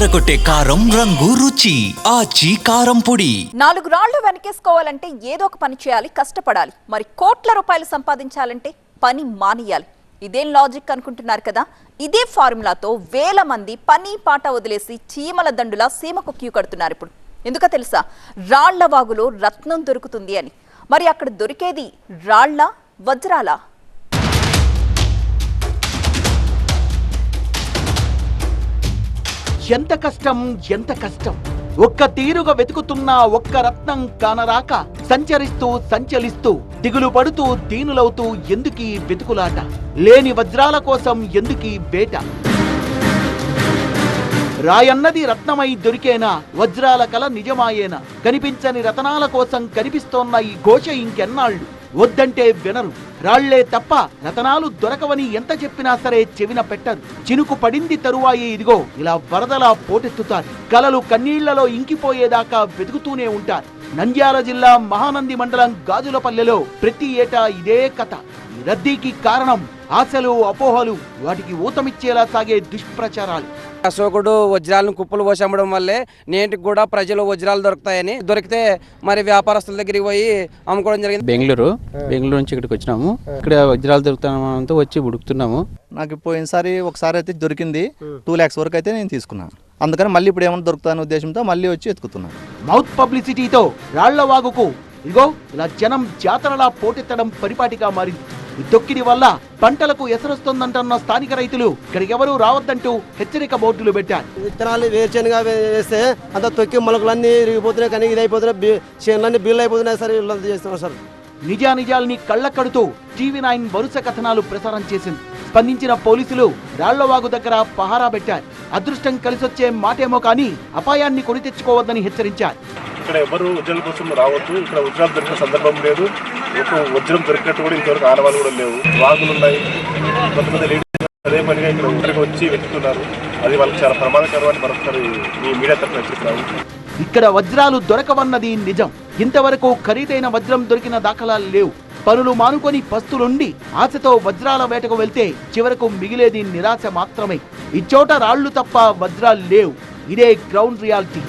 ఎర్రగొట్టే కారం రంగు రుచి ఆచి కారం పొడి. నాలుగు రాళ్ళు వెనకేసుకోవాలంటే ఏదో ఒక పని చేయాలి కష్టపడాలి. మరి కోట్ల రూపాయలు సంపాదించాలంటే పని మానేయాలి. ఇదేం లాజిక్ అనుకుంటున్నారు కదా? ఇదే ఫార్ములాతో వేల మంది పని పాట వదిలేసి చీమల దండులా సీమకు క్యూ కడుతున్నారు ఇప్పుడు. ఎందుకో తెలుసా? రాళ్ళ వాగులో రత్నం దొరుకుతుంది అని. మరి అక్కడ దొరికేది రాళ్ళ వజ్రాలా? ఎంత కష్టం ఎంత కష్టం. ఒక్క తీరుగా వెతుకుతున్నా ఒక్క రత్నం కానరాక సంచరిస్తూ సంచలిస్తూ దిగులు పడుతూ దీనులవుతూ ఎందుకీ వెతుకులాట? లేని వజ్రాల కోసం ఎందుకీ వేట? రాయన్నది రత్నమై దొరికేనా? వజ్రాల కల నిజమాయేనా? కనిపించని రతనాల కోసం కనిపిస్తోన్న ఈ ఘోష ఇంకెన్నాళ్ళు? వద్దంటే వినరు. రాళ్ళే తప్ప రతనాలు దొరకవని ఎంత చెప్పినా సరే చెవిన పెట్టరు. చినుకు పడింది తరువాయి ఇదిగో ఇలా వరదలా పోటెత్తుతారు. కలలు కన్నీళ్ళలో ఇంకిపోయేదాకా వెతుకుతూనే ఉంటారు. నంద్యాల జిల్లా మహానంది మండలం గాజులపల్లెలో ప్రతి ఏటా ఇదే కథ. రద్దీకి కారణం ఆశలు అపోహలు వాటికి ఊతమిచ్చేలా సాగే దుష్ప్రచారాలు. అశోకుడు వజ్రాలను కుప్పలు పోసి అమ్మడం వల్లే నేటికి కూడా ప్రజలు వజ్రాలు దొరుకుతాయని దొరికితే మరి వ్యాపారస్తుల దగ్గరికి పోయి అమ్ముకోవడం జరిగింది. బెంగళూరు బెంగళూరు నుంచి ఇక్కడికి వచ్చినాము. ఇక్కడ వజ్రాలు దొరుకుతామంతా వచ్చి ఉడుకుతున్నాము. నాకు పోయినసారి ఒకసారి అయితే దొరికింది. టూ ల్యాక్స్ వరకు అయితే నేను తీసుకున్నాను అందుకని మళ్ళీ ఇప్పుడు ఏమైనా దొరుకుతానే ఉద్దేశంతో మళ్ళీ వచ్చి ఎత్తుకుతున్నాను మౌత్ పబ్లిసిటీతో రాళ్ళ వాగుకు ఇగో ఇలా జనం జాతరలా పోటెత్తడం పరిపాటిగా మారింది. తొక్కిడి వల్ల పంటలకు ఎసరొస్తుందంటున్న స్థానిక రైతులు ఇక్కడికి ఎవరూ రావద్దంటూ హెచ్చరిక బోర్డులు పెట్టారు. విత్తనాలు వేరుశనగ వే- వేస్తే అంత తొక్కి మొలకలన్నీ ఇరిగిపోతున్నాయి కానీ ఇది అయిపోతున్నాయి బీ- చేనులన్నీ బిల్లు అయిపోతున్నాయి సార్ వీళ్ళంతా చేస్తున్నారు సార్. నిజానిజాల్ని కళ్ళ కడుతూ టీవీ నైన్ వరుస కథనాలు ప్రసారం చేసింది. స్పందించిన పోలీసులు రాళ్ళవాగు దగ్గర పహారా పెట్టారు. అదృష్టం కలిసొచ్చే మాటేమో కానీ అపాయాన్ని కొని తెచ్చుకోవద్దని హెచ్చరించారు. ఇక్కడ ఎవరు వజ్రాల కోసం రావద్దు. ఇక్కడ వజ్రాలు దొరికిన సందర్భం లేదు. ఒక వజ్రం దొరికినట్టు కూడా ఇంతవరకు ఆడవాళ్ళు కూడా లేవు. వాగులు ఉన్నాయి. కొంతమంది లేడీస్ అదే పనిగా ఇక్కడ ఒంటరిగా వచ్చి వెతుకుతున్నారు. అది వాళ్ళకి చాలా ప్రమాదకరం అని మరొకసారి మీ మీడియా తరఫున హెచ్చరిస్తున్నాము ఇక్కడ వజ్రాలు దొరకవన్నది నిజం. ఇంతవరకు ఖరీదైన వజ్రం దొరికిన దాఖలాలు లేవు. పనులు మానుకొని పస్తులుండి ఆశతో వజ్రాల వేటకు వెళ్తే చివరకు మిగిలేది నిరాశ మాత్రమే. ఇచ్చోట రాళ్ళు తప్ప వజ్రాలు లేవు. ఇదే గ్రౌండ్ రియాలిటీ